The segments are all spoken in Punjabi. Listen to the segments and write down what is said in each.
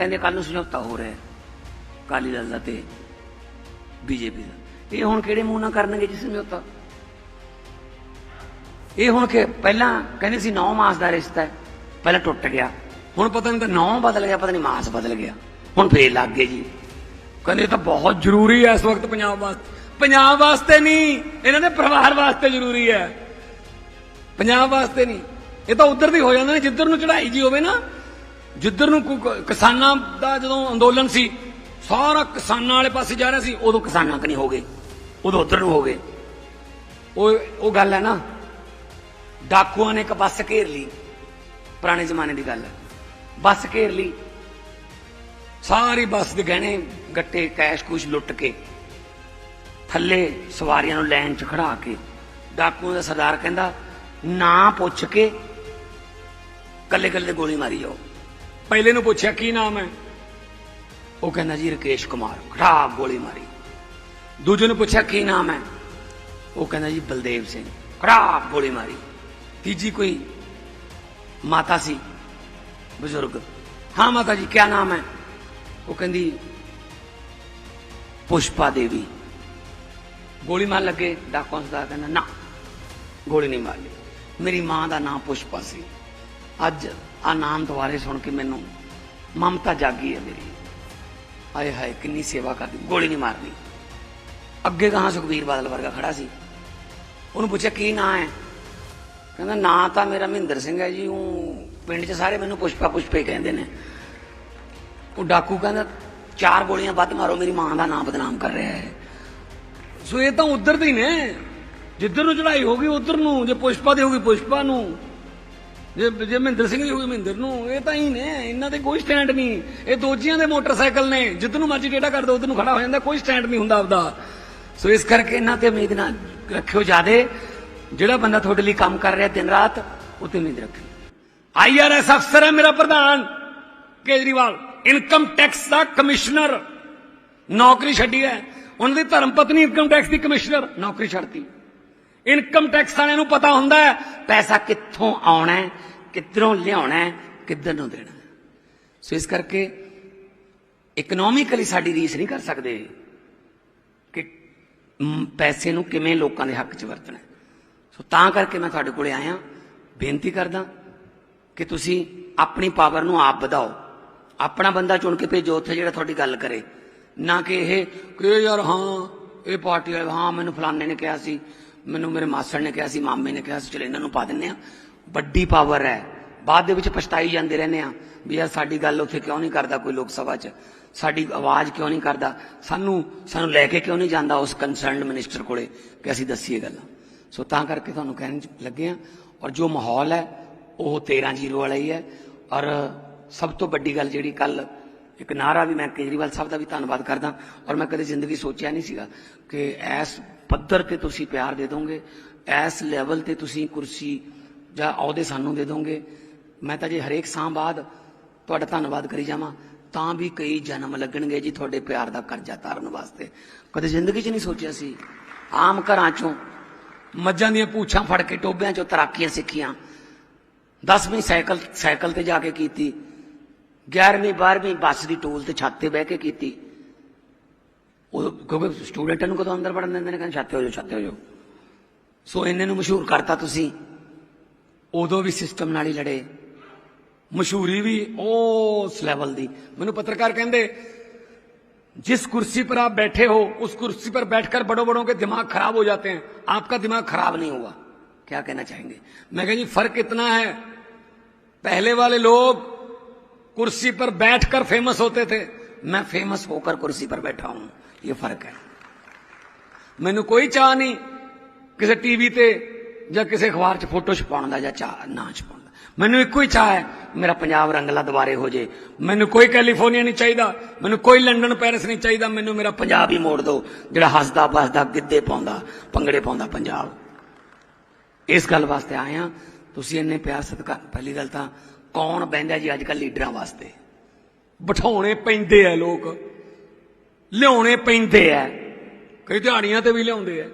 ਕਹਿੰਦੇ ਕੱਲ ਨੂੰ ਸਮਝੌਤਾ ਹੋ ਰਿਹਾ ਹੈ ਅਕਾਲੀ ਦਲ ਦਾ ਤੇ ਬੀਜੇਪੀ ਦਾ। ਇਹ ਹੁਣ ਕਿਹੜੇ ਮੂੰਹ ਨਾਲ ਕਰਨਗੇ ਜੀ ਸਮਝੌਤਾ ਇਹ ਹੁਣ ਕਿ ਪਹਿਲਾਂ ਕਹਿੰਦੇ ਸੀ 9 ਮਾਸ ਦਾ ਰਿਸ਼ਤਾ ਹੈ, ਪਹਿਲਾਂ ਟੁੱਟ ਗਿਆ। ਹੁਣ ਪਤਾ ਨਹੀਂ ਤਾਂ 9 ਬਦਲ ਗਿਆ, ਪਤਾ ਨਹੀਂ ਮਾਸ ਬਦਲ ਗਿਆ। ਹੁਣ ਫੇਰ ਲੱਗ ਗਏ ਜੀ। ਕਹਿੰਦੇ ਇਹ ਤਾਂ ਬਹੁਤ ਜ਼ਰੂਰੀ ਹੈ ਇਸ ਵਕਤ ਪੰਜਾਬ ਵਾਸਤੇ। ਪੰਜਾਬ ਵਾਸਤੇ ਨਹੀਂ, ਇਹਨਾਂ ਦੇ ਪਰਿਵਾਰ ਵਾਸਤੇ ਜ਼ਰੂਰੀ ਹੈ। ਪੰਜਾਬ ਵਾਸਤੇ ਨਹੀਂ। ਇਹ ਤਾਂ ਉਧਰ ਦੀ ਹੋ ਜਾਂਦਾ ਨੇ, ਜਿੱਧਰ ਨੂੰ ਚੜਾਈ ਜੀ ਹੋਵੇ ਨਾ ਜਿੱਧਰ ਨੂੰ ਕਿਸਾਨਾਂ ਦਾ ਜਦੋਂ ਅੰਦੋਲਨ ਸੀ, ਸਾਰਾ ਕਿਸਾਨਾਂ ਵਾਲੇ ਪਾਸੇ ਜਾ ਰਿਹਾ ਸੀ, ਉਦੋਂ ਕਿਸਾਨਾਂ ਕਨੀ ਹੋ ਗਏ, ਉਦੋਂ ਉਧਰ ਨੂੰ ਹੋ ਗਏ। ਉਹ ਉਹ ਗੱਲ ਹੈ ਨਾ, ਡਾਕੂਆਂ ਨੇ ਇੱਕ ਬੱਸ ਘੇਰ ਲਈ, ਪੁਰਾਣੇ ਜ਼ਮਾਨੇ ਦੀ ਗੱਲ ਹੈ। ਬੱਸ ਘੇਰ ਲਈ, ਸਾਰੀ ਬੱਸ ਦੇ ਗਹਿਣੇ, ਗੱਟੇ, ਕੈਸ਼ ਕੁਸ਼ ਲੁੱਟ ਕੇ, ਥੱਲੇ ਸਵਾਰੀਆਂ ਨੂੰ ਲਾਈਨ 'ਚ ਖੜਾ ਕੇ, ਡਾਕੂਆਂ ਦਾ ਸਰਦਾਰ ਕਹਿੰਦਾ, ਨਾ ਪੁੱਛ ਕੇ ਕੱਲੇ ਕੱਲੇ ਗੋਲੀ ਮਾਰੀ ਜਾਓ। ਪਹਿਲੇ ਨੂੰ ਪੁੱਛਿਆ, ਕੀ ਨਾਮ ਹੈ? ਉਹ ਕਹਿੰਦਾ ਜੀ, ਰਕੇਸ਼ ਕੁਮਾਰ। ਖੜਾ ਗੋਲੀ ਮਾਰੀ। ਦੂਜੇ ਨੂੰ ਪੁੱਛਿਆ, ਕੀ ਨਾਮ ਹੈ? ਉਹ ਕਹਿੰਦਾ ਜੀ, ਬਲਦੇਵ ਸਿੰਘ। ਖੜਾ ਗੋਲੀ ਮਾਰੀ। ਤੀਜੀ ਕੋਈ ਮਾਤਾ ਸੀ, ਬਜ਼ੁਰਗ। ਹਾਂ ਮਾਤਾ ਜੀ ਕੀ ਨਾਮ ਹੈ? ਉਹ ਕਹਿੰਦੀ, ਪੁਸ਼ਪਾ ਦੇਵੀ। ਗੋਲੀ ਮਾਰ ਲੱਗੇ ਡਾਕੂਆਂ ਦਾ ਕਹਿੰਦਾ, ਨਾ, ਗੋਲੀ ਨਹੀਂ ਮਾਰੀ ਮੇਰੀ ਮਾਂ ਦਾ ਨਾਮ ਪੁਸ਼ਪਾ ਸੀ। ਅੱਜ ਆ ਨਾਮ ਦੁਆਰੇ ਸੁਣ ਕੇ ਮੈਨੂੰ ਮਮਤਾ ਜਾਗੀ ਹੈ ਮੇਰੀ। ਆਏ ਹਾਏ, ਕਿੰਨੀ ਸੇਵਾ ਕਰਦੀ, ਗੋਲੀ ਨਹੀਂ ਮਾਰਨੀ ਅੱਗੇ ਕਹਾਂ ਸੁਖਬੀਰ ਬਾਦਲ ਵਰਗਾ ਖੜਾ ਸੀ? ਉਹਨੂੰ ਪੁੱਛਿਆ, ਕੀ ਨਾਂ ਹੈ? ਕਹਿੰਦਾ, ਨਾਂ ਤਾਂ ਮੇਰਾ ਮਹਿੰਦਰ ਸਿੰਘ ਹੈ ਜੀ, ਉਹ ਪਿੰਡ 'ਚ ਸਾਰੇ ਮੈਨੂੰ ਪੁਸ਼ਪਾ ਪੁਸ਼ਪੇ ਕਹਿੰਦੇ ਨੇ। ਉਹ ਡਾਕੂ ਕਹਿੰਦਾ, ਚਾਰ ਗੋਲੀਆਂ ਵੱਧ ਮਾਰੋ, ਮੇਰੀ ਮਾਂ ਦਾ ਨਾਮ ਬਦਨਾਮ ਕਰ ਰਿਹਾ ਹੈ। ਸੋ ਇਹ ਤਾਂ ਉਧਰ ਦੇ ਹੀ ਨੇ। ਜਿੱਧਰ ਨੂੰ ਚੜਾਈ ਹੋ ਗਈ, ਉਧਰ ਨੂੰ। ਜੇ ਪੁਸ਼ਪਾ ਦੀ ਹੋ ਗਈ, ਪੁਸ਼ਪਾ ਨੂੰ। ਜੇ ਜੇ ਮਹਿੰਦਰ ਸਿੰਘ ਦੀ ਹੋ ਮਹਿੰਦਰ ਨੂੰ, ਇਹ ਤਾਂ ਹੀ ਨੇ, ਇਹਨਾਂ ਤੇ ਕੋਈ ਸਟੈਂਡ ਨਹੀਂ। ਇਹ ਦੋਜੀਆਂ ਦੇ ਮੋਟਰਸਾਈਕਲ ਨੇ ਜਿੱਦ ਨੂੰ ਮਰਜ਼ੀ ਡੇਟਾ ਕਰ ਦੋ, ਉਧਰ ਨੂੰ ਖੜਾ ਹੋ ਜਾਂਦਾ, ਕੋਈ ਸਟੈਂਡ ਨਹੀਂ ਹੁੰਦਾ ਆਪਦਾ। ਸੋ ਇਸ ਕਰਕੇ ਇਹਨਾਂ ਤੇ ਉਮੀਦ ਨਾ ਰੱਖਿਓ ਜਿਆਦੇ। ਜਿਹੜਾ ਬੰਦਾ ਤੁਹਾਡੇ ਲਈ ਕੰਮ ਕਰ ਰਿਹਾ ਦਿਨ ਰਾਤ, ਉਹ ਤੇ ਉਮੀਦ ਰੱਖਿਓ। ਆਈਆਰਐਸ ਅਫਸਰ ਹੈ ਮੇਰਾ ਪ੍ਰਧਾਨ ਕੇਜਰੀਵਾਲ ਇਨਕਮ ਟੈਕਸ ਦਾ ਕਮਿਸ਼ਨਰ ਨੌਕਰੀ ਛੱਡੀ ਹੈ। ਉਹਨਾਂ ਦੀ ਧਰਮ ਪਤਨੀ ਇਨਕਮ ਟੈਕਸ ਦੀ ਕਮਿਸ਼ਨਰ ਨੌਕਰੀ ਛੱਡਤੀ। ਇਨਕਮ ਟੈਕਸ ਵਾਲਿਆਂ ਨੂੰ ਪਤਾ ਹੁੰਦਾ ਹੈ, ਪੈਸਾ ਕਿੱਥੋਂ ਆਉਣਾ ਹੈ, ਕਿੱਧਰੋਂ ਲਿਆਉਣਾ ਹੈ, ਕਿੱਧਰ ਨੂੰ ਦੇਣਾ ਸੋ ਇਸ ਕਰਕੇ ਇਕਨੋਮਿਕਲੀ ਸਾਡੀ ਰੀਸ ਨਹੀਂ ਕਰ ਸਕਦੇ ਕਿ ਪੈਸੇ ਨੂੰ ਕਿਵੇਂ ਲੋਕਾਂ ਦੇ ਹੱਕ 'ਚ ਵਰਤਣਾ ਸੋ ਤਾਂ ਕਰਕੇ ਮੈਂ ਤੁਹਾਡੇ ਕੋਲੇ ਆਇਆ, ਬੇਨਤੀ ਕਰਦਾ ਕਿ ਤੁਸੀਂ ਆਪਣੀ ਪਾਵਰ ਨੂੰ ਆਪ ਵਧਾਓ। ਆਪਣਾ ਬੰਦਾ ਚੁਣ ਕੇ ਭੇਜੋ, ਉੱਥੇ ਜਿਹੜਾ ਤੁਹਾਡੀ ਗੱਲ ਕਰੇ। ਨਾ ਕਿ ਇਹ, ਕਿ ਯਾਰ ਹਾਂ, ਇਹ ਪਾਰਟੀ ਵਾਲੇ, ਹਾਂ, ਮੈਨੂੰ ਫਲਾਣੇ ਨੇ ਕਿਹਾ ਸੀ ਮੈਨੂੰ ਮੇਰੇ ਮਾਸੜ ਨੇ ਕਿਹਾ ਸੀ, ਮਾਮੇ ਨੇ ਕਿਹਾ ਸੀ, ਚਲ ਇਹਨਾਂ ਨੂੰ ਪਾ ਦਿੰਨੇ ਆ ਵੱਡੀ ਪਾਵਰ ਹੈ। ਬਾਅਦ ਦੇ ਵਿੱਚ ਪਛਤਾਈ ਜਾਂਦੇ ਰਹਿੰਦੇ ਆ ਵੀ ਯਾਰ ਸਾਡੀ ਗੱਲ ਉੱਥੇ ਕਿਉਂ ਨਹੀਂ ਕਰਦਾ ਕੋਈ ਲੋਕ ਸਭਾ 'ਚ? ਸਾਡੀ ਆਵਾਜ਼ ਕਿਉਂ ਨਹੀਂ ਕਰਦਾ? ਸਾਨੂੰ ਸਾਨੂੰ ਲੈ ਕੇ ਕਿਉਂ ਨਹੀਂ ਜਾਂਦਾ ਉਸ ਕੰਸਰਨਡ ਮਿਨਿਸਟਰ ਕੋਲੇ ਕਿ ਅਸੀਂ ਦੱਸੀਏ ਗੱਲਾਂ? ਸੋ ਤਾਂ ਕਰਕੇ ਤੁਹਾਨੂੰ ਕਹਿਣ ਲੱਗੇ ਆ ਔਰ ਜੋ ਮਾਹੌਲ ਹੈ, ਉਹ 13 ਜ਼ੀਰੋ ਵਾਲਾ ਹੀ ਹੈ। ਔਰ ਸਭ ਤੋਂ ਵੱਡੀ ਗੱਲ ਜਿਹੜੀ ਕੱਲ ਇੱਕ ਨਾਰਾ ਵੀ ਮੈਂ ਕੇਜਰੀਵਾਲ ਸਾਹਿਬ ਦਾ ਵੀ ਧੰਨਵਾਦ ਕਰਦਾ। ਔਰ ਮੈਂ ਕਦੇ ਜ਼ਿੰਦਗੀ ਸੋਚਿਆ ਨਹੀਂ ਸੀਗਾ ਕਿ ਇਸ ਪੱਧਰ ਤੇ ਤੁਸੀਂ ਪਿਆਰ ਦੇ ਦੋਗੇ ਇਸ ਲੈਵਲ ਤੇ ਤੁਸੀਂ ਕੁਰਸੀ ਜਾਂ ਅਹੁਦੇ ਸਾਨੂੰ ਦੇ ਦੋਗੇ, ਮੈਂ ਤਾਂ ਜੇ ਹਰੇਕ ਸਾਹ ਬਾਅਦ ਤੁਹਾਡਾ ਧੰਨਵਾਦ ਕਰੀ ਜਾਵਾਂ, ਤਾਂ ਵੀ ਕਈ ਜਨਮ ਲੱਗਣਗੇ ਜੀ ਤੁਹਾਡੇ ਪਿਆਰ ਦਾ ਕਰਜ਼ਾ ਤਾਰਨ ਵਾਸਤੇ। ਕਦੇ ਜ਼ਿੰਦਗੀ 'ਚ ਨਹੀਂ ਸੋਚਿਆ ਸੀ? ਆਮ ਘਰਾਂ 'ਚੋਂ ਮੱਝਾਂ ਦੀਆਂ ਪੂਛਾਂ ਫੜ ਕੇ ਟੋਬਿਆਂ 'ਚੋਂ ਤਰਾਕੀਆਂ ਸਿੱਖੀਆਂ। 10ਵੀਂ ਸਾਈਕਲ ਸਾਈਕਲ ਤੇ ਜਾ ਕੇ ਕੀਤੀ 11ਵੀਂ 12ਵੀਂ ਬੱਸ ਦੀ ਟੋਲ ਤੇ ਛੱਤ ਤੇ ਬਹਿ ਕੇ ਕੀਤੀ। ਕਿਉਂਕਿ ਸਟੂਡੈਂਟਾਂ ਨੂੰ ਕਦੋਂ ਅੰਦਰ ਵੜਨ ਦਿੰਦੇ ਨੇ ਕਹਿੰਦੇ ਛੱਤੇ ਹੋ ਜਾਓ ਛੱਤੇ ਹੋ ਜਾਓ ਸੋ ਇਹਨੇ ਨੂੰ ਮਸ਼ਹੂਰ ਕਰਤਾ ਤੁਸੀਂ ਉਦੋਂ ਵੀ ਸਿਸਟਮ ਨਾਲ ਹੀ ਲੜੇ ਮਸ਼ਹੂਰੀ ਵੀ ਉਸ ਲੈਵਲ ਦੀ ਮੈਨੂੰ ਪੱਤਰਕਾਰ ਕਹਿੰਦੇ जिस कुर्सी पर आप बैठे हो उस कुर्सी पर बैठकर बड़ों बड़ों के दिमाग खराब हो जाते हैं आपका दिमाग खराब नहीं हुआ क्या कहना चाहेंगे मैं कहा जी फर्क इतना है पहले वाले लोग कुर्सी पर बैठकर फेमस होते थे मैं फेमस होकर कुर्सी पर बैठा हूं ये फर्क है ਮੈਨੂੰ ਕੋਈ ਚਾਹ ਨਹੀਂ ਕਿਸੇ ਟੀਵੀ ਤੇ ਜਾਂ ਕਿਸੇ ਅਖਬਾਰ 'ਚ ਫੋਟੋ ਛਪਾਉਣ ਦਾ ਜਾਂ ਚਾਹ ਨਾ ਛਪਾਉਣ ਦਾ ਮੈਨੂੰ ਇੱਕੋ ਹੀ ਚਾਹ ਹੈ ਮੇਰਾ ਪੰਜਾਬ ਰੰਗਲਾ ਦੁਬਾਰੇ ਹੋ ਜੇ ਮੈਨੂੰ ਕੋਈ ਕੈਲੀਫੋਰਨੀਆ ਨਹੀਂ ਚਾਹੀਦਾ ਮੈਨੂੰ ਕੋਈ ਲੰਡਨ ਪੈਰਿਸ ਨਹੀਂ ਚਾਹੀਦਾ ਮੈਨੂੰ ਮੇਰਾ ਪੰਜਾਬ ਹੀ ਮੋੜ ਦਿਓ ਜਿਹੜਾ ਹੱਸਦਾ ਬਸਦਾ ਗਿੱਧੇ ਪਾਉਂਦਾ ਭੰਗੜੇ ਪਾਉਂਦਾ ਪੰਜਾਬ ਇਸ ਗੱਲ ਵਾਸਤੇ ਆਏ ਆ ਤੁਸੀਂ ਇੰਨੇ ਪਿਆਰ ਸਤਿਕਾਰ ਪਹਿਲੀ ਗੱਲ ਤਾਂ ਕੌਣ ਬਹਿੰਦਾ ਜੀ ਅੱਜ ਕੱਲ ਲੀਡਰਾਂ ਵਾਸਤੇ ਬਿਠਾਉਣੇ ਪੈਂਦੇ ਆ ਲੋਕ। ਲਿਆਉਣੇ ਪੈਂਦੇ ਆ ਕਈ ਦਿਹਾੜੀਆਂ ਤੇ ਵੀ ਲਿਆਉਂਦੇ ਆ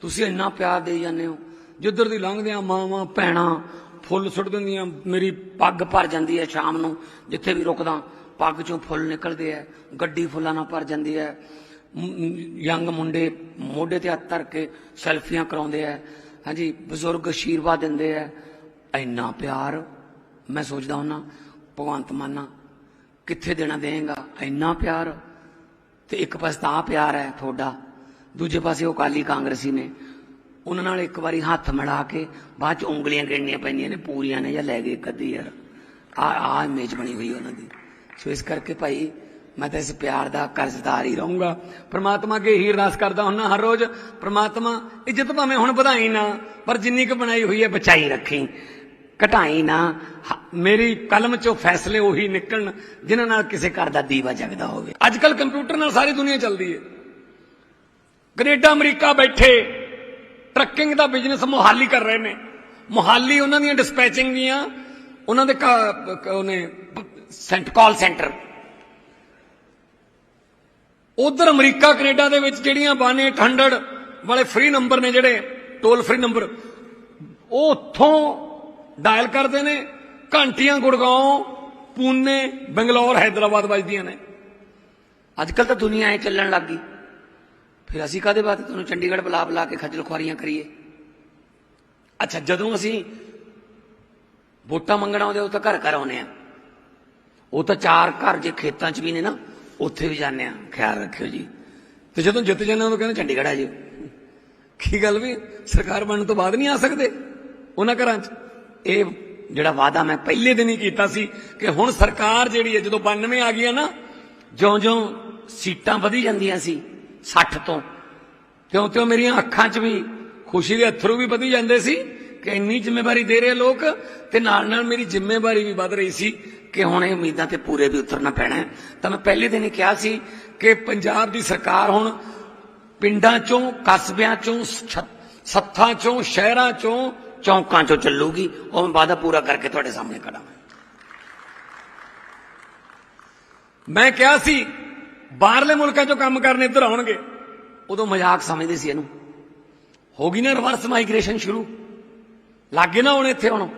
ਤੁਸੀਂ ਇੰਨਾ ਪਿਆਰ ਦੇ ਜਾਂਦੇ ਹੋ। ਜਿੱਧਰ ਦੀ ਲੰਘਦੇ ਆ ਮਾਵਾਂ, ਭੈਣਾਂ, ਫੁੱਲ ਸੁੱਟ ਦਿੰਦੀਆਂ, ਮੇਰੀ ਪੱਗ ਭਰ ਜਾਂਦੀ ਹੈ ਸ਼ਾਮ ਨੂੰ। ਜਿੱਥੇ ਵੀ ਰੁਕਦਾ, ਪੱਗ ਚੋਂ ਫੁੱਲ ਨਿਕਲਦੇ ਆ ਗੱਡੀ ਫੁੱਲਾਂ ਨਾਲ ਭਰ ਜਾਂਦੀ ਹੈ ਯੰਗ ਮੁੰਡੇ ਮੋਢੇ ਤੇ ਹੱਥ ਧਰ ਕੇ ਸੈਲਫੀਆਂ ਕਰਾਉਂਦੇ ਆ ਹਾਂਜੀ, ਬਜ਼ੁਰਗ ਆਸ਼ੀਰਵਾਦ ਦਿੰਦੇ ਆ ਇੰਨਾ ਪਿਆਰ, ਮੈਂ ਸੋਚਦਾ ਹੁੰਨਾ, ਭਗਵੰਤ ਮਾਨਾ ਕਿੱਥੇ ਦੇਣਾ ਦੇਗਾ ਇੰਨਾ ਪਿਆਰ। ਤੇ ਇੱਕ ਪਾਸੇ ਤਾਂ ਪਿਆਰ ਹੈ ਤੁਹਾਡਾ। ਦੂਜੇ ਪਾਸੇ ਉਹ ਕਾਲੀ ਕਾਂਗਰਸੀ ਨੇ। ਉਹਨਾਂ ਨਾਲ ਇੱਕ ਵਾਰੀ ਹੱਥ ਮਿਲਾ ਕੇ ਬਾਅਦ ਚ ਉਂਗਲੀਆਂ ਗਿਣਨੀਆਂ ਪੈਂਦੀਆਂ ਨੇ, ਪੂਰੀਆਂ ਨੇ ਜਾਂ ਲੈ ਗਏ ਇੱਕ ਅੱਧੀ ਯਾਰ। ਆ ਆ ਇਮੇਜ ਬਣੀ ਹੋਈ ਉਹਨਾਂ ਦੀ। ਸੋ ਇਸ ਕਰਕੇ ਭਾਈ ਮੈਂ ਤਾਂ ਇਸ ਪਿਆਰ ਦਾ ਕਰਜ਼ਦਾਰ ਹੀ ਰਹੂੰਗਾ। ਪ੍ਰਮਾਤਮਾ ਅੱਗੇ ਹੀ ਅਰਦਾਸ ਕਰਦਾ ਹੁੰਨਾ ਹਰ ਰੋਜ਼। ਪ੍ਰਮਾਤਮਾ ਇੱਜ਼ਤ ਭਾਵੇਂ ਹੁਣ ਵਧਾਈ ਨਾ, ਪਰ ਜਿੰਨੀ ਕੁ ਬਣਾਈ ਹੋਈ ਹੈ, ਬਚਾਈ ਰੱਖੀ। ਘਟਾਈ ਨਾ, ਹ- ਮੇਰੀ ਕਲਮ ਚੋਂ ਫੈਸਲੇ ਉਹੀ ਨਿਕਲਣ, ਜਿਨ੍ਹਾਂ ਨਾਲ ਕਿਸੇ ਘਰ ਦਾ ਦੀਵਾ ਜਗਦਾ ਹੋਵੇ। ਅੱਜ ਕੱਲ ਕੰਪਿਊਟਰ ਨਾਲ ਸਾਰੀ ਦੁਨੀਆ ਚੱਲਦੀ ਹੈ ਕੈਨੇਡਾ ਅਮਰੀਕਾ ਬੈਠੇ, ਟਰੱਕਿੰਗ ਦਾ ਬਿਜ਼ਨਸ ਮੁਹਾਲੀ ਕਰ ਰਹੇ ਨੇ। ਮੁਹਾਲੀ ਉਹਨਾਂ ਦੀਆਂ ਡਿਸਪੈਚਿੰਗ ਦੀਆਂ ਉਹਨਾਂ ਦੇ ਉਹਨੇ ਸੈਂਟ ਕਾਲ ਸੈਂਟਰ। ਉਧਰ ਅਮਰੀਕਾ, ਕੈਨੇਡਾ ਦੇ ਵਿੱਚ ਜਿਹੜੀਆਂ 1800 ਵਾਲੇ ਫ੍ਰੀ ਨੰਬਰ ਨੇ ਜਿਹੜੇ ਟੋਲ ਫ੍ਰੀ ਨੰਬਰ ਉਹ ਉੱਥੋਂ ਡਾਇਲ ਕਰਦੇ ਨੇ ਘੰਟੀਆਂ ਗੁੜਗਾਉਂ ਪੂਨੇ ਬੰਗਲੌਰ ਹైదరాబాద్ ਵੱਜਦੀਆਂ ਨੇ। ਅੱਜ ਕੱਲ ਤਾਂ ਦੁਨੀਆ ਐ ਚੱਲਣ ਲੱਗ ਗਈ। ਫਿਰ ਅਸੀਂ ਕਾਦੇ ਬਾਤ ਤੁਹਾਨੂੰ ਚੰਡੀਗੜ੍ਹ ਬੁਲਾ ਬੁਲਾ ਕੇ ਖੱਜਲ ਖੁਆਰੀਆਂ ਕਰੀਏ? ਅੱਛਾ ਜਦੋਂ ਅਸੀਂ ਵੋਟਾਂ ਮੰਗਣਾ ਆਉਂਦੇ ਉਹ ਤਾਂ ਘਰ ਘਰ ਆਉਨੇ ਆ। ਉਹ ਤਾਂ ਚਾਰ ਘਰ ਜੇ ਖੇਤਾਂ 'ਚ ਵੀ ਨੇ ਨਾ ਉੱਥੇ ਵੀ ਜਾਂਦੇ ਆ। ਖਿਆਲ ਰੱਖਿਓ ਜੀ। ਤੇ ਜਦੋਂ ਜਿੱਤ ਜਾਂਦੇ ਉਹ ਕਹਿੰਦੇ ਚੰਡੀਗੜ੍ਹ ਆ ਜਿਓ ਕੀ ਗੱਲ ਵੀ ਸਰਕਾਰ ਬਣਨ ਤੋਂ ਬਾਅਦ ਨਹੀਂ ਆ ਸਕਦੇ ਉਹਨਾਂ ਘਰਾਂ 'ਚ? ਇਹ ਜਿਹੜਾ ਵਾਅਦਾ ਮੈਂ ਪਹਿਲੇ ਦਿਨ ਹੀ ਕੀਤਾ ਸੀ ਕਿ ਹੁਣ ਸਰਕਾਰ ਜਿਹੜੀ ਹੈ, ਜਦੋਂ 92 ਆ ਗਈ ਨਾ, ਜਿਉਂ-ਜਿਉਂ ਸੀਟਾਂ ਵਧੀ ਜਾਂਦੀਆਂ ਸੀ 60 ਤੋਂ, ਤਿਉਂ-ਤਿਉਂ ਮੇਰੀਆਂ ਅੱਖਾਂ 'ਚ ਵੀ ਖੁਸ਼ੀ ਦੇ ਅਥਰੂ ਵੀ ਵਧੀ ਜਾਂਦੇ ਸੀ ਕਿ ਇੰਨੀ ਜ਼ਿੰਮੇਵਾਰੀ ਦੇ ਰਹੇ ਲੋਕ ਤੇ ਨਾਲ ਨਾਲ ਮੇਰੀ ਜ਼ਿੰਮੇਵਾਰੀ ਵੀ ਵੱਧ ਰਹੀ ਸੀ ਕਿ ਹੁਣ ਇਹ ਉਮੀਦਾਂ ਤੇ ਪੂਰੇ ਵੀ ਉਤਰਨਾ ਪੈਣਾ ਤਾਂ ਮੈਂ ਪਹਿਲੇ ਦਿਨ ਹੀ ਕਿਹਾ ਸੀ ਕਿ ਪੰਜਾਬ ਦੀ ਸਰਕਾਰ ਹੁਣ ਪਿੰਡਾਂ ਚੋਂ, ਕਸਬਿਆਂ ਚੋਂ ਸੱਥਾਂ ਚੋਂ, ਸ਼ਹਿਰਾਂ ਚੋਂ ਚੌਂਕਾਂ ਚੋਂ ਚੱਲੂਗੀ ਉਹ ਮੈਂ ਵਾਅਦਾ ਪੂਰਾ ਕਰਕੇ ਤੁਹਾਡੇ ਸਾਹਮਣੇ ਖੜਾ ਹਾਂ ਮੈਂ ਕਿਹਾ ਸੀ ਬਾਹਰਲੇ ਮੁਲਕਾਂ ਚੋਂ ਕੰਮ ਕਰਨੇ ਇੱਧਰ ਆਉਣਗੇ ਉਦੋਂ ਮਜ਼ਾਕ ਸਮਝਦੇ ਸੀ ਇਹਨੂੰ ਹੋ ਗਈ ਨਾ ਰਿਵਰਸ ਮਾਈਗ੍ਰੇਸ਼ਨ ਸ਼ੁਰੂ ਲੱਗੇ ਨਾ ਹੁਣ ਇੱਥੇ ਹੁਣ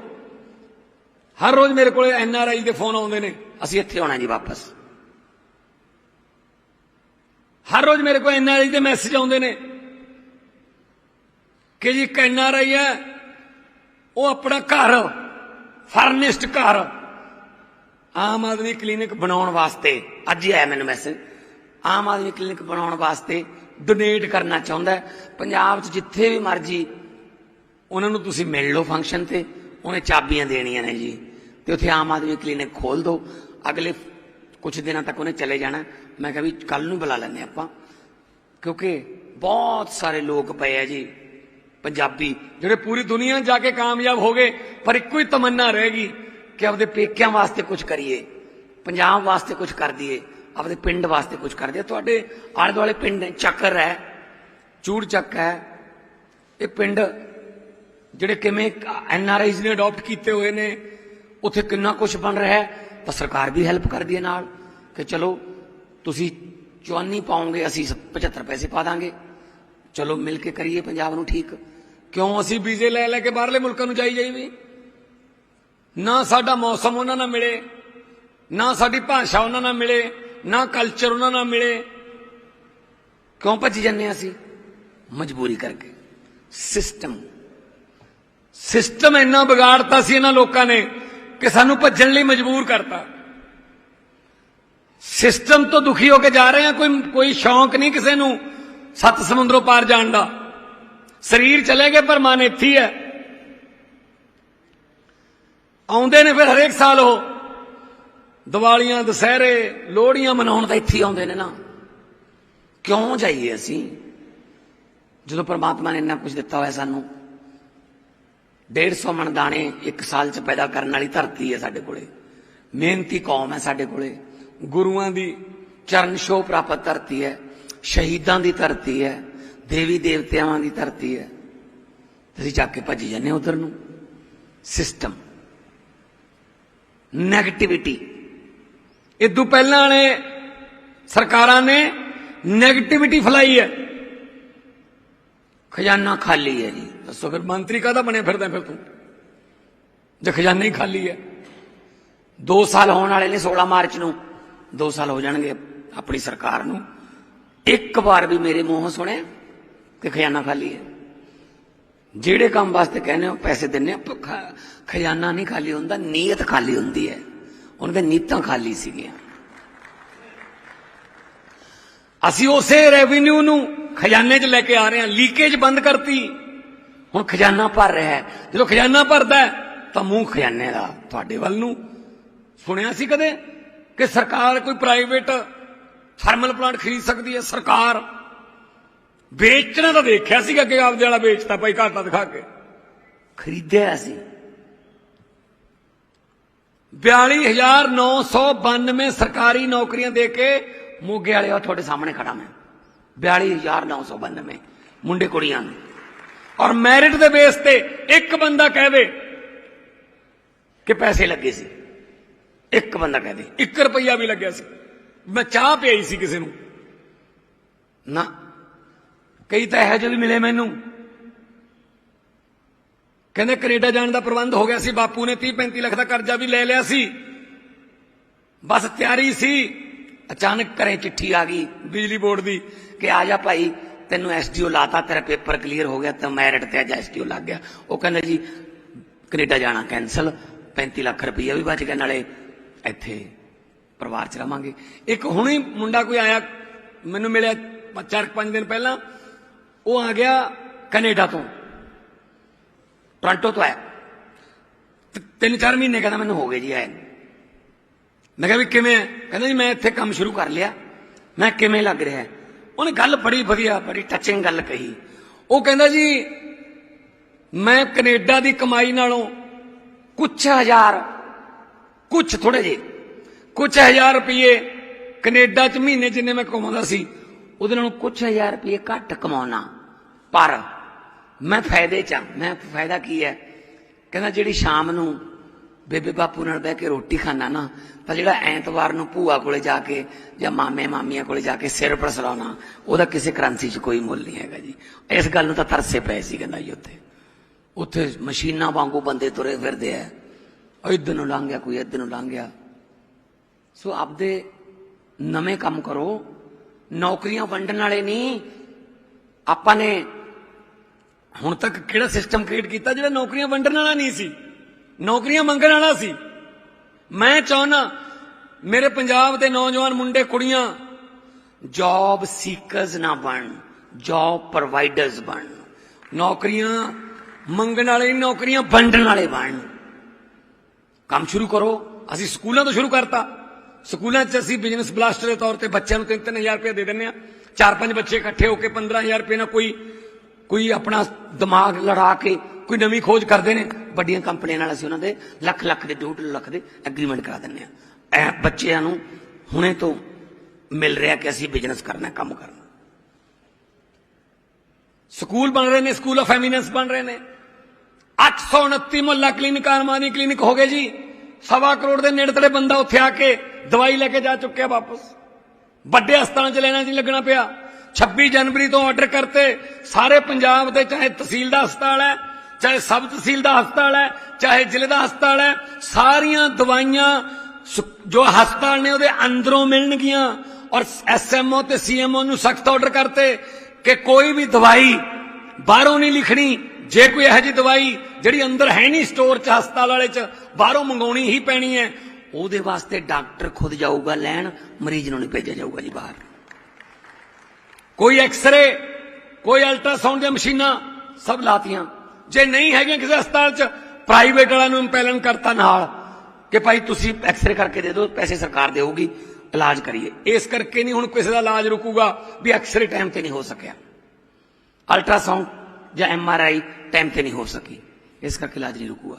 ਹਰ ਰੋਜ਼ ਮੇਰੇ ਕੋਲੇ ਐਨ ਆਰ ਆਈ ਦੇ ਫੋਨ ਆਉਂਦੇ ਨੇ ਅਸੀਂ ਇੱਥੇ ਆਉਣਾ ਜੀ ਵਾਪਸ ਹਰ ਰੋਜ਼ ਮੇਰੇ ਕੋਲ ਐਨ ਆਰ ਆਈ ਦੇ ਮੈਸੇਜ ਆਉਂਦੇ ਨੇ ਕਿ ਜੀ ਇੱਕ ਐਨ ਆਰ ਆਈ ਹੈ ਉਹ ਆਪਣਾ ਘਰ, ਫਰਨਿਸ਼ਡ ਘਰ, ਆਮ ਆਦਮੀ ਕਲੀਨਿਕ ਬਣਾਉਣ ਵਾਸਤੇ, ਅੱਜ ਹੀ ਆਇਆ ਮੈਨੂੰ ਮੈਸੇਜ ਆਮ ਆਦਮੀ ਕਲੀਨਿਕ ਬਣਾਉਣ ਵਾਸਤੇ ਡੋਨੇਟ ਕਰਨਾ ਚਾਹੁੰਦਾ ਹੈ। ਪੰਜਾਬ 'ਚ ਜਿੱਥੇ ਵੀ ਮਰਜ਼ੀ ਉਹਨਾਂ ਨੂੰ ਤੁਸੀਂ ਮਿਲ ਲਓ ਫੰਕਸ਼ਨ ਤੇ, ਉਹਨੇ ਚਾਬੀਆਂ ਦੇਣੀਆਂ ਨੇ ਜੀ। ਤੇ ਉੱਥੇ ਆਮ ਆਦਮੀ ਕਲੀਨਿਕ ਖੋਲ ਦਿਓ ਅਗਲੇ ਕੁਝ ਦਿਨਾਂ ਤੱਕ ਉਹਨੇ ਚਲੇ ਜਾਣਾ। ਮੈਂ ਕਿਹਾ ਵੀ ਕੱਲ ਨੂੰ ਬੁਲਾ ਲੈਂਦੇ ਆਪਾਂ। ਕਿਉਂਕਿ ਬਹੁਤ ਸਾਰੇ ਲੋਕ ਪਏ ਆ ਜੀ। ਪੰਜਾਬੀ ਜਿਹੜੇ ਪੂਰੀ ਦੁਨੀਆ ਜਾ ਕੇ ਕਾਮਯਾਬ ਹੋ ਗਏ ਪਰ ਇੱਕੋ ਹੀ ਤਮੰਨਾ ਰਹੇਗੀ ਕਿ ਆਪਦੇ ਪੇਕਿਆਂ ਵਾਸਤੇ ਕੁਝ ਕਰੀਏ ਪੰਜਾਬ ਵਾਸਤੇ ਕੁਝ ਕਰ ਦਈਏ ਆਪਦੇ ਪਿੰਡ ਵਾਸਤੇ ਕੁਝ ਕਰ ਦਈਏ। ਤੁਹਾਡੇ ਆਲੇ ਦੁਆਲੇ ਪਿੰਡ ਨੇ, ਚੱਕਰ ਹੈ ਚੂੜ ਚੱਕ ਹੈ ਇਹ ਪਿੰਡ ਜਿਹੜੇ ਕਿਵੇਂ ਐਨ ਆਰ ਆਈਜ਼ ਨੇ ਅਡਾਪਟ ਕੀਤੇ ਹੋਏ ਨੇ ਉੱਥੇ ਕਿੰਨਾ ਕੁਝ ਬਣ ਰਿਹਾ ਹੈ ਤਾਂ ਸਰਕਾਰ ਵੀ ਹੈਲਪ ਕਰਦੀ ਹੈ ਨਾਲ ਕਿ ਚਲੋ ਤੁਸੀਂ ਚਵਾਨੀ ਪਾਉਂਗੇ ਅਸੀਂ 75 ਪੈਸੇ ਪਾ ਦਾਂਗੇ। ਚਲੋ ਮਿਲ ਕੇ ਕਰੀਏ ਪੰਜਾਬ ਨੂੰ ਠੀਕ। ਕਿਉਂ ਅਸੀਂ ਵੀਜ਼ੇ ਲੈ ਲੈ ਕੇ ਬਾਹਰਲੇ ਮੁਲਕਾਂ ਨੂੰ ਜਾਈ ਜਾਈ ਵੀ ਨਾ ਸਾਡਾ ਮੌਸਮ ਉਹਨਾਂ ਨਾਲ ਮਿਲੇ, ਨਾ ਸਾਡੀ ਭਾਸ਼ਾ ਉਹਨਾਂ ਨਾਲ ਮਿਲੇ, ਨਾ ਕਲਚਰ ਉਹਨਾਂ ਨਾਲ ਮਿਲੇ। ਕਿਉਂ ਭੱਜ ਜੰਨੇ ਹਾਂ ਅਸੀਂ? ਮਜਬੂਰੀ ਕਰਕੇ। ਸਿਸਟਮ ਸਿਸਟਮ ਇੰਨਾ ਵਿਗਾੜਤਾ ਸੀ ਇਹਨਾਂ ਲੋਕਾਂ ਨੇ ਕਿ ਸਾਨੂੰ ਭੱਜਣ ਲਈ ਮਜਬੂਰ ਕਰਤਾ। ਸਿਸਟਮ ਤੋਂ ਦੁਖੀ ਹੋ ਕੇ ਜਾ ਰਹੇ ਆ ਕੋਈ ਕੋਈ ਸ਼ੌਂਕ ਨਹੀਂ ਕਿਸੇ ਨੂੰ। ਸੱਤ ਸਮੁੰਦਰੋਂ ਪਾਰ ਜਾਣ ਦਾ। ਸਰੀਰ ਚਲੇ ਗਏ, ਪਰ ਮਨ ਇੱਥੇ ਹੀ ਹੈ। ਆਉਂਦੇ ਨੇ ਫਿਰ ਹਰੇਕ ਸਾਲ ਉਹ। ਦੀਵਾਲੀਆਂ, ਦੁਸਹਿਰੇ, ਲੋਹੜੀਆਂ ਮਨਾਉਣ ਤਾਂ ਇੱਥੇ ਆਉਂਦੇ ਨੇ ਨਾ। ਕਿਉਂ ਜਾਈਏ ਅਸੀਂ? ਜਦੋਂ ਪਰਮਾਤਮਾ ਨੇ ਇੰਨਾ ਕੁਝ ਦਿੱਤਾ ਹੋਇਆ ਸਾਨੂੰ 150 ਮਣ ਦਾਣੇ ਇੱਕ ਸਾਲ ਚ ਪੈਦਾ ਕਰਨ ਵਾਲੀ ਧਰਤੀ ਹੈ ਸਾਡੇ ਕੋਲੇ। ਮਿਹਨਤੀ ਕੌਮ ਹੈ ਸਾਡੇ ਕੋਲੇ। ਗੁਰੂਆਂ ਦੀ ਚਰਨ ਛੋਹ ਪ੍ਰਾਪਤ ਧਰਤੀ ਹੈ। ਸ਼ਹੀਦਾਂ ਦੀ ਧਰਤੀ ਹੈ, ਦੇਵੀ ਦੇਵਤਿਆਂ ਦੀ ਧਰਤੀ ਹੈ। ਤੁਸੀਂ ਚੱਕ ਕੇ ਭੱਜ ਜਾਂਦੇ ਉਧਰ ਨੂੰ। ਸਿਸਟਮ ਨੈਗੇਟਿਵਿਟੀ ਇਦੋਂ ਪਹਿਲਾਂ ਵਾਲੇ ਸਰਕਾਰਾਂ ਨੇ ਨੈਗੇਟਿਵਿਟੀ ਫੈਲਾਈ ਹੈ। ਖਜ਼ਾਨਾ ਖਾਲੀ ਹੈ ਜੀ। ਦੱਸੋ ਫਿਰ, ਮੰਤਰੀ ਕਾਹਦਾ ਬਣਿਆ ਫਿਰਦਾ ਫਿਰ ਤੂੰ? ਜੇ ਖਜ਼ਾਨਾ ਹੀ ਖਾਲੀ ਹੈ। 2 ਸਾਲ ਹੋਣ ਵਾਲੇ ਨੇ 16 ਮਾਰਚ ਨੂੰ। 2 ਸਾਲ ਹੋ ਜਾਣਗੇ ਆਪਣੀ ਸਰਕਾਰ ਨੂੰ। ਇੱਕ ਵਾਰ ਵੀ ਮੇਰੇ ਮੂੰਹੋਂ ਸੁਣਿਆ ਕਿ ਖਜ਼ਾਨਾ ਖਾਲੀ ਹੈ। ਜਿਹੜੇ ਕੰਮ ਵਾਸਤੇ ਕਹਿੰਦੇ ਹੋ, ਪੈਸੇ ਦਿੰਨੇ ਖਜ਼ਾਨਾ ਨਹੀਂ ਖਾਲੀ ਹੁੰਦਾ, ਨੀਅਤ ਖਾਲੀ ਹੁੰਦੀ ਹੈ। ਉਹਨਾਂ ਦੇ ਨੀਤਾਂ ਖਾਲੀ ਸੀਗੀਆਂ। ਅਸੀਂ ਉਸੇ ਰੈਵਨਿਊ ਨੂੰ ਖਜ਼ਾਨੇ 'ਚ ਲੈ ਕੇ ਆ ਰਹੇ ਹਾਂ, ਲੀਕੇਜ ਬੰਦ ਕਰਤੀ। ਹੁਣ ਖਜ਼ਾਨਾ ਭਰ ਰਿਹਾ ਹੈ। ਜਦੋਂ ਖਜ਼ਾਨਾ ਭਰਦਾ ਤਾਂ ਮੂੰਹ ਖਜ਼ਾਨੇ ਦਾ ਤੁਹਾਡੇ ਵੱਲ ਨੂੰ ਸੁਣਿਆ ਸੀ ਕਦੇ? ਕਿ ਸਰਕਾਰ ਕੋਈ ਪ੍ਰਾਈਵੇਟ ਥਰਮਲ ਪਲਾਂਟ ਖਰੀਦ ਸਕਦੀ ਹੈ ਸਰਕਾਰ। ਵੇਚਣਾ ਤਾਂ ਦੇਖਿਆ ਸੀਗਾ ਕਿ ਆਪਦੇ ਵਾਲਾ ਵੇਚਤਾ ਭਾਈ ਘਾਟਾ ਦਿਖਾ ਕੇ। ਖਰੀਦਿਆ ਸੀ। 42992 ਸਰਕਾਰੀ ਨੌਕਰੀਆਂ ਦੇ ਕੇ ਮੋਗੇ ਵਾਲੇ ਉਹ ਤੁਹਾਡੇ ਸਾਹਮਣੇ ਖੜਾ ਮੈਂ। 42992 ਮੁੰਡੇ ਕੁੜੀਆਂ ਨੂੰ। ਔਰ ਮੈਰਿਟ ਦੇ ਬੇਸ ਤੇ ਇੱਕ ਬੰਦਾ ਕਹਵੇ ਕਿ ਪੈਸੇ ਲੱਗੇ ਸੀ। ਇੱਕ ਬੰਦਾ ਕਹਦੇ 1 ਰੁਪਈਆ ਵੀ ਲੱਗਿਆ ਸੀ। ਮੈਂ ਚਾਹ ਪਿਆਈ ਸੀ ਕਿਸੇ ਨੂੰ। ਨਾ। ਕਈ ਤਾਂ ਇਹੋ ਜਿਹੇ ਵੀ ਮਿਲੇ ਮੈਨੂੰ। ਕਹਿੰਦੇ ਕੈਨੇਡਾ ਜਾਣ ਦਾ ਪ੍ਰਬੰਧ ਹੋ ਗਿਆ ਸੀ, ਬਾਪੂ ਨੇ 30 35 ਲੱਖ ਦਾ ਕਰਜ਼ਾ ਵੀ ਲੈ ਲਿਆ ਸੀ। ਬਸ ਤਿਆਰੀ ਸੀ। ਅਚਾਨਕ ਕਰੇ ਚਿੱਠੀ ਆ ਗਈ ਬਿਜਲੀ ਬੋਰਡ ਦੀ ਕਿ ਆ ਜਾ ਭਾਈ, ਤੈਨੂੰ ਐਸਡੀਓ ਲਾਤਾ, ਤੇਰਾ ਪੇਪਰ ਕਲੀਅਰ ਹੋ ਗਿਆ, ਤਾਂ ਮੈਰਿਟ ਤੇ ਅੱਜ ਐਸਡੀਓ ਲੱਗ ਗਿਆ। ਉਹ ਕਹਿੰਦਾ ਜੀ, ਕੈਨੇਡਾ ਜਾਣਾ ਕੈਨਸਲ 35 ਲੱਖ ਰੁਪਈਆ ਵੀ ਬਚ ਗਿਆ, ਨਾਲੇ ਇੱਥੇ ਪਰਿਵਾਰ ਚ ਰਵਾਂਗੇ। ਇੱਕ ਹੁਣੇ ਮੁੰਡਾ ਕੋਈ ਆਇਆ, ਮੈਨੂੰ ਮਿਲਿਆ ਪ- ਚਾਰ ਕੁ ਪੰਜ ਦਿਨ ਪਹਿਲਾਂ, ਉਹ ਆ ਗਿਆ ਕੈਨੇਡਾ ਤੋਂ। ਟੋਰਾਂਟੋ ਤੋਂ ਆਇਆ। ਤਿੰਨ ਚਾਰ ਮਹੀਨੇ ਕਹਿੰਦਾ ਮੈਨੂੰ ਹੋ ਗਏ ਜੀ ਆਏ ਮੈਂ ਕਿਹਾ ਵੀ ਕਿਵੇਂ ਕਹਿੰਦਾ ਜੀ ਮੈਂ ਇੱਥੇ ਕੰਮ ਸ਼ੁਰੂ ਕਰ ਲਿਆ। ਮੈਂ ਕਿਵੇਂ ਲੱਗ ਰਿਹਾ? ਉਹਨੇ ਗੱਲ ਬੜੀ ਵਧੀਆ, ਬੜੀ ਟੱਚਿੰਗ ਗੱਲ ਕਹੀ। ਉਹ ਕਹਿੰਦਾ ਜੀ, ਮੈਂ ਕੈਨੇਡਾ ਦੀ ਕਮਾਈ ਨਾਲੋਂ ਕੁਛ ਹਜ਼ਾਰ, ਕੁਛ ਥੋੜੇ ਜਿਹੇ ਕੁਛ ਹਜ਼ਾਰ ਰੁਪਏ ਕੈਨੇਡਾ ਚ ਮਹੀਨੇ ਜਿੰਨੇ ਮੈਂ ਕਮਾਉਂਦਾ ਸੀ, ਉਹਦੇ ਨਾਲੋਂ ਕੁਛ ਹਜ਼ਾਰ ਰੁਪਏ ਘੱਟ ਕਮਾਉਣਾ। ਪਰ ਮੈਂ ਫਾਇਦੇ ਚ ਹਾਂ। ਮੈਂ ਫਾਇਦਾ ਕੀ ਹੈ? ਕਹਿੰਦਾ ਜਿਹੜੀ ਸ਼ਾਮ ਨੂੰ ਬੇਬੇ ਬਾਪੂ ਨਾਲ ਬਹਿ ਕੇ ਰੋਟੀ ਖਾਣਾ ਨਾ, ਤਾਂ ਜਿਹੜਾ ਐਤਵਾਰ ਨੂੰ ਭੂਆ ਕੋਲੇ ਜਾ ਕੇ ਜਾਂ ਮਾਮੇ ਮਾਮੀਆਂ ਕੋਲੇ ਜਾ ਕੇ ਸਿਰ ਪਰਸਲਾਉਣਾ ਉਹਦਾ ਕਿਸੇ ਕਰੰਸੀ 'ਚ ਕੋਈ ਮੁੱਲ ਨਹੀਂ ਹੈਗਾ ਜੀ। ਇਸ ਗੱਲ ਨੂੰ ਤਾਂ ਤਰਸੇ ਪਏ ਸੀ ਕਹਿੰਦਾ ਜੀ ਉੱਥੇ। ਉੱਥੇ ਮਸ਼ੀਨਾਂ ਵਾਂਗੂ ਬੰਦੇ ਤੁਰੇ ਫਿਰਦੇ ਆ। ਇੱਧਰ ਨੂੰ ਲੰਘ ਗਿਆ, ਕੋਈ ਇੱਧਰ ਨੂੰ ਲੰਘ ਗਿਆ। ਸੋ ਆਪਦੇ ਨਵੇਂ ਕੰਮ ਕਰੋ। ਨੌਕਰੀਆਂ ਵੰਡਣ ਵਾਲੇ ਨਹੀਂ। ਆਪਾਂ ਨੇ ਹੁਣ ਤੱਕ ਕਿਹੜਾ ਸਿਸਟਮ ਕ੍ਰੀਏਟ ਕੀਤਾ ਜਿਹੜਾ ਨੌਕਰੀਆਂ ਵੰਡਣ ਵਾਲਾ ਨਹੀਂ ਸੀ? ਨੌਕਰੀਆਂ ਮੰਗਣ ਵਾਲਾ ਸੀ। ਮੈਂ ਚਾਹੁੰਨਾ ਮੇਰੇ ਪੰਜਾਬ ਦੇ ਨੌਜਵਾਨ ਮੁੰਡੇ, ਕੁੜੀਆਂ ਜੌਬ ਸੀਕਰਸ ਨਾ ਬਣ ਜੌਬ ਪ੍ਰੋਵਾਈਡਰਸ ਬਣ। ਨੌਕਰੀਆਂ ਮੰਗਣ ਵਾਲੇ ਨੌਕਰੀਆਂ ਵੰਡਣ ਵਾਲੇ ਬਣ। ਕੰਮ ਸ਼ੁਰੂ ਕਰੋ। ਅਸੀਂ ਸਕੂਲਾਂ ਤੋਂ ਸ਼ੁਰੂ ਕਰਤਾ। ਸਕੂਲਾਂ 'ਚ ਅਸੀਂ ਬਿਜ਼ਨਸ ਬਲਾਸਟਰ ਦੇ ਤੌਰ ਤੇ ਬੱਚਿਆਂ ਨੂੰ 3-3000 ਰੁਪਏ ਦੇ ਦਿੰਦੇ ਆ ਚਾਰ ਪੰਜ ਬੱਚੇ ਇਕੱਠੇ ਹੋ ਕੇ 15000 ਰੁਪਏ ਨਾਲ ਕੋਈ ਕੋਈ ਆਪਣਾ ਦਿਮਾਗ ਲੜਾ ਕੇ ਕੋਈ ਨਵੀਂ ਖੋਜ ਕਰਦੇ ਨੇ। ਵੱਡੀਆਂ ਕੰਪਨੀਆਂ ਨਾਲ ਅਸੀਂ ਉਹਨਾਂ ਦੇ ਲੱਖ ਲੱਖ ਦੇ ਡੂਢ ਲੱਖ ਦੇ ਐਗਰੀਮੈਂਟ ਕਰਾ ਦਿੰਦੇ ਆ ਐ ਬੱਚਿਆਂ ਨੂੰ ਹੁਣੇ ਤੋਂ ਮਿਲ ਰਿਹਾ ਕਿ ਅਸੀਂ ਬਿਜ਼ਨਸ ਕਰਨਾ, ਕੰਮ ਕਰਨਾ। ਸਕੂਲ ਬਣ ਰਹੇ ਨੇ ਸਕੂਲ ਆਫ ਐਮੀਨੈਂਸ ਬਣ ਰਹੇ ਨੇ। 829 ਮੁਹੱਲਾ ਕਲੀਨਿਕ ਆਰਮਾਨੀ ਕਲੀਨਿਕ ਹੋ ਗਏ ਜੀ। ਸਵਾ ਕਰੋੜ ਦੇ ਨੇੜੇ ਤੇੜੇ ਬੰਦਾ ਉੱਥੇ ਆ ਕੇ ਦਵਾਈ ਲੈ ਕੇ ਜਾ ਚੁੱਕਿਆ ਵਾਪਸ। ਵੱਡੇ ਹਸਪਤਾਲਾਂ 'ਚ ਲੈਣਾ ਨਹੀਂ ਲੱਗਣਾ ਪਿਆ। 26 ਜਨਵਰੀ ਤੋਂ ਆਰਡਰ ਕਰਤੇ। ਸਾਰੇ ਪੰਜਾਬ ਦੇ ਚਾਹੇ ਤਹਿਸੀਲ ਦਾ ਹਸਪਤਾਲ ਹੈ, ਚਾਹੇ ਸਬ ਤਹਿਸੀਲ ਦਾ ਹਸਪਤਾਲ ਹੈ, ਚਾਹੇ ਜ਼ਿਲ੍ਹੇ ਦਾ ਹਸਪਤਾਲ ਹੈ, ਸਾਰੀਆਂ ਦਵਾਈਆਂ ਜੋ ਹਸਪਤਾਲ ਨੇ ਉਹਦੇ ਅੰਦਰੋਂ ਮਿਲਣਗੀਆਂ ਔਰ ਐਸਐਮਓ ਤੇ ਸੀਐਮਓ ਨੂੰ ਸਖਤ ਆਰਡਰ ਕਰਤੇ ਕਿ ਕੋਈ ਵੀ ਦਵਾਈ ਬਾਹਰੋਂ ਨਹੀਂ ਲਿਖਣੀ। ਜੇ ਕੋਈ ਇਹੋ ਜਿਹੀ ਦਵਾਈ ਜਿਹੜੀ ਅੰਦਰ ਹੈ ਨਹੀਂ ਸਟੋਰ 'ਚ, ਹਸਪਤਾਲ ਵਾਲੇ 'ਚ, ਬਾਹਰੋਂ ਮੰਗਾਉਣੀ ਹੀ ਪੈਣੀ ਹੈ, ਉਹਦੇ ਵਾਸਤੇ ਡਾਕਟਰ ਖੁਦ ਜਾਊਗਾ ਲੈਣ, ਮਰੀਜ਼ ਨੂੰ ਨਹੀਂ ਭੇਜਿਆ ਜਾਊਗਾ ਜੀ ਬਾਹਰ। ਕੋਈ ਐਕਸ-ਰੇ, ਕੋਈ ਅਲਟਰਾਸਾਊਂਡ ਦੀਆਂ ਮਸ਼ੀਨਾਂ, ਸਭ ਲਾਤੀਆਂ। ਜੇ ਨਹੀਂ ਹੈਗੀਆਂ ਕਿਸੇ ਹਸਪਤਾਲ 'ਚ, ਪ੍ਰਾਈਵੇਟ ਵਾਲਿਆਂ ਨੂੰ ਇੰਪੈਲਨ ਕਰਤਾ ਨਾਲ ਕਿ ਭਾਈ ਤੁਸੀਂ ਐਕਸ-ਰੇ ਕਰਕੇ ਦੇ ਦਿਓ, ਪੈਸੇ ਸਰਕਾਰ ਦੇਊਗੀ, ਇਲਾਜ ਕਰੀਏ। ਇਸ ਕਰਕੇ ਨਹੀਂ ਹੁਣ ਕਿਸੇ ਦਾ ਇਲਾਜ ਰੁਕੂਗਾ ਵੀ ਐਕਸ-ਰੇ ਟਾਈਮ ਤੇ ਨਹੀਂ ਹੋ ਸਕਿਆ। ਅਲਟਰਾਸਾਊਂਡ ਜਾਂ ਐਮਆਰਆਈ ਟਾਈਮ ਤੇ ਨਹੀਂ ਹੋ ਸਕੀ। ਇਸ ਕਰਕੇ ਇਲਾਜ ਨਹੀਂ ਰੁਕੂਗਾ।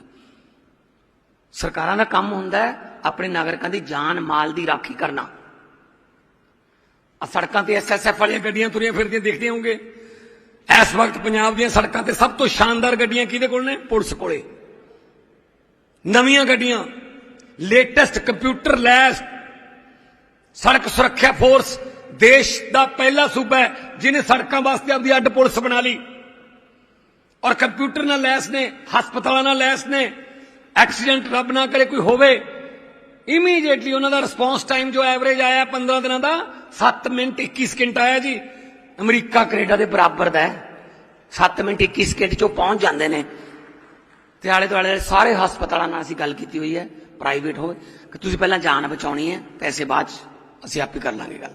ਸਰਕਾਰਾਂ ਦਾ ਕੰਮ ਹੁੰਦਾ ਹੈ ਆਪਣੇ ਨਾਗਰਿਕਾਂ ਦੀ ਜਾਨ ਮਾਲ ਦੀ ਰਾਖੀ ਕਰਨਾ। ਆ ਸੜਕਾਂ ਤੇ ਐਸਐਸਐਫ ਵਾਲੀਆਂ ਗੱਡੀਆਂ ਤੁਰੀਆਂ ਫਿਰਦੀਆਂ ਦੇਖਦੇ ਹੋਵੋਗੇ। ਇਸ ਵਕਤ ਪੰਜਾਬ ਦੀਆਂ ਸੜਕਾਂ ਤੇ ਸਭ ਤੋਂ ਸ਼ਾਨਦਾਰ ਗੱਡੀਆਂ ਕਿਹਦੇ ਕੋਲ ਨੇ? ਪੁਲਿਸ ਕੋਲੇ। ਨਵੀਆਂ ਗੱਡੀਆਂ। ਲੇਟੈਸਟ ਕੰਪਿਊਟਰ ਲੈਸ ਸੜਕ ਸੁਰੱਖਿਆ ਫੋਰਸ ਦੇਸ਼ ਦਾ ਪਹਿਲਾ ਸੂਬਾ ਹੈ, ਜਿਹਨੇ ਸੜਕਾਂ ਵਾਸਤੇ ਆਪਦੀ ਅੱਡ ਪੁਲਿਸ ਬਣਾ ਲਈ। ਔਰ ਕੰਪਿਊਟਰ ਨਾਲ ਲੈਸ ਨੇ, ਹਸਪਤਾਲਾਂ ਨਾਲ ਲੈਸ ਨੇ, ਐਕਸੀਡੈਂਟ ਰੱਬ ਨਾ ਕਰੇ ਕੋਈ ਹੋਵੇ। ਇਮੀਡੀਏਟਲੀ ਉਹਨਾਂ ਦਾ ਰਿਸਪੌਂਸ ਟਾਈਮ ਜੋ ਐਵਰੇਜ ਆਇਆ 15 ਦਿਨਾਂ ਦਾ 7 ਮਿੰਟ 21 ਸਕਿੰਟ ਆਇਆ ਜੀ। ਅਮਰੀਕਾ, ਕੈਨੇਡਾ ਦੇ ਬਰਾਬਰ ਦਾ ਹੈ। 7 ਮਿੰਟ 21 ਸਕਿੰਟ ਚੋਂ ਪਹੁੰਚ ਜਾਂਦੇ ਨੇ। ਤੇ ਆਲੇ ਦੁਆਲੇ ਦੇ ਸਾਰੇ ਹਸਪਤਾਲਾਂ ਨਾਲ ਅਸੀਂ ਗੱਲ ਕੀਤੀ ਹੋਈ ਹੈ ਪ੍ਰਾਈਵੇਟ ਹੋਵੇ। ਕਿ ਤੁਸੀਂ ਪਹਿਲਾਂ ਜਾਨ ਬਚਾਉਣੀ ਹੈ, ਪੈਸੇ ਬਾਅਦ ਚ ਅਸੀਂ ਆਪੇ ਕਰ ਲਾਂਗੇ ਗੱਲ।